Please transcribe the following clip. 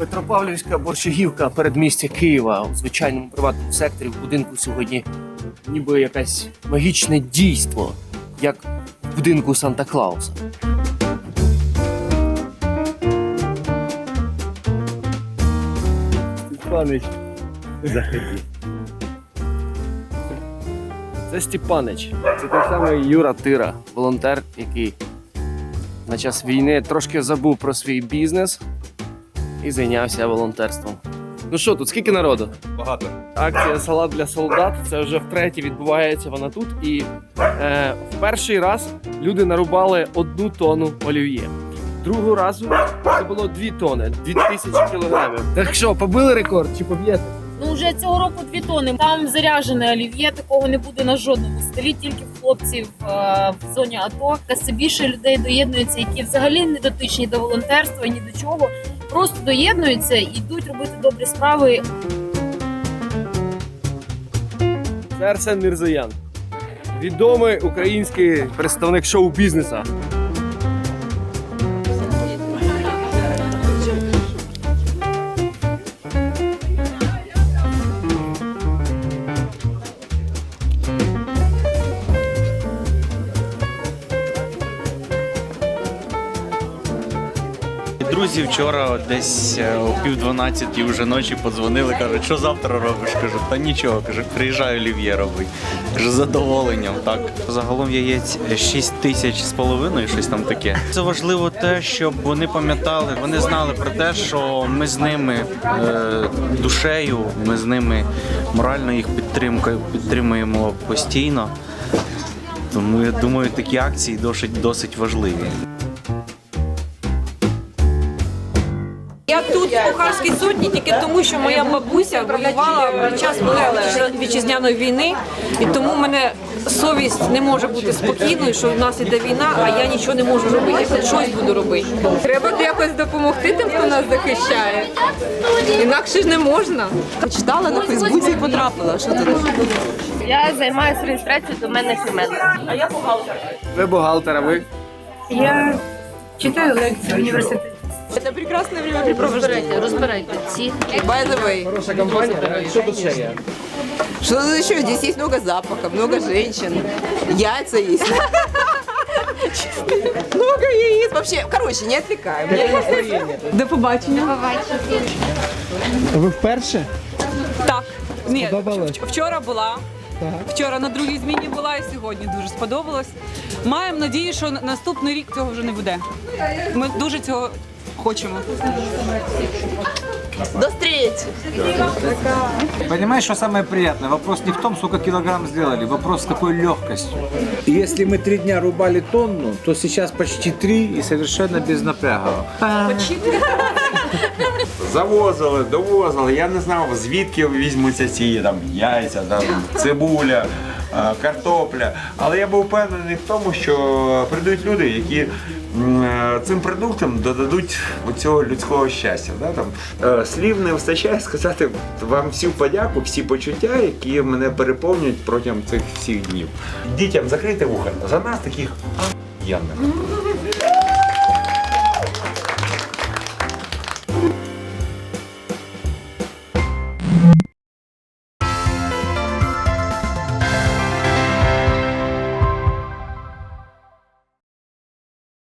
Петропавлівська борщагівка передмістя Києва у звичайному приватному секторі в будинку сьогодні ніби якесь магічне дійство, як в будинку Санта Клауса. Степанич, заходи. Це Степанич. Це той самий Юра Тира, волонтер, який на час війни трошки забув про свій бізнес і зайнявся волонтерством. Ну що, тут скільки народу? Багато. Акція Салат для солдат. Це вже втретє відбувається вона тут. І е, в перший раз люди нарубали одну тонну олів'є. Другого разу це було дві тони, дві тисячі кілограмів. Так що, побили рекорд чи поб'єте? Ну вже цього року дві тони. Там заряджене олів'є, такого не буде на жодному столі, тільки в хлопців е, в зоні АТО. Та все більше людей доєднуються, які взагалі не дотичні до волонтерства, ні до чого. Просто доєднуються і йдуть робити добрі справи. Це Арсен Мірзоян, відомий український представник шоу-бізнесу. Друзі вчора десь е, о пів дванадцятій вже ночі подзвонили, кажуть, що завтра робиш? Кажу, та нічого, каже, приїжджаю олів'є робити. Кажу, задоволенням. Так. Загалом яєць 6 тисяч з половиною, щось там таке. Це важливо те, щоб вони пам'ятали, вони знали про те, що ми з ними е, душею, ми з ними морально їх підтримуємо постійно. Тому я думаю, такі акції досить досить важливі. В Бухарській сотні тільки тому, що моя бабуся воювала під час вітчизняної війни, і тому мене совість не може бути спокійною, що в нас іде війна, а я нічого не можу робити. Я щось буду робити. Треба якось допомогти тим, хто нас захищає. Інакше ж не можна. Читала на Фейсбуці і потрапила. Що тут? Я займаюся реєстрацією до мене. А я бухгалтер. Ви бухгалтер, а ви? Я читаю лекції в університеті. Це прекрасне времяпрепровождение. Розбирайте ці. By the way, Хороша компанія. Що тут ще є? что тут еще? Здесь есть много запахов, много женщин, яйца есть. Много яиц. Вообще, короче, не отвлекаем. До побачення. Ви вперше? Так, ні, Сподобалось? вч- вчора була. Вчора на другій зміні була і сьогодні дуже сподобалось. Маємо надію, що наступний рік цього вже не буде. Ми дуже цього хочемо. До встречи. Понимаешь, что самое приятное? Вопрос не в том, сколько килограмм сделали, вопрос с какой легкостью. Если мы три дня рубали тонну, то сейчас почти три и совершенно без напряга. Завозили, довозили. Я не знав, звідки візьмуться ці там яйця, там, цибуля, е, картопля. Але я був впевнений в тому, що прийдуть люди, які е, цим продуктам додадуть цього людського щастя. Да? Там, е, слів не вистачає сказати вам всю подяку, всі почуття, які мене переповнюють протягом цих всіх днів. Дітям закрити вуха. За нас таких ахуєнних.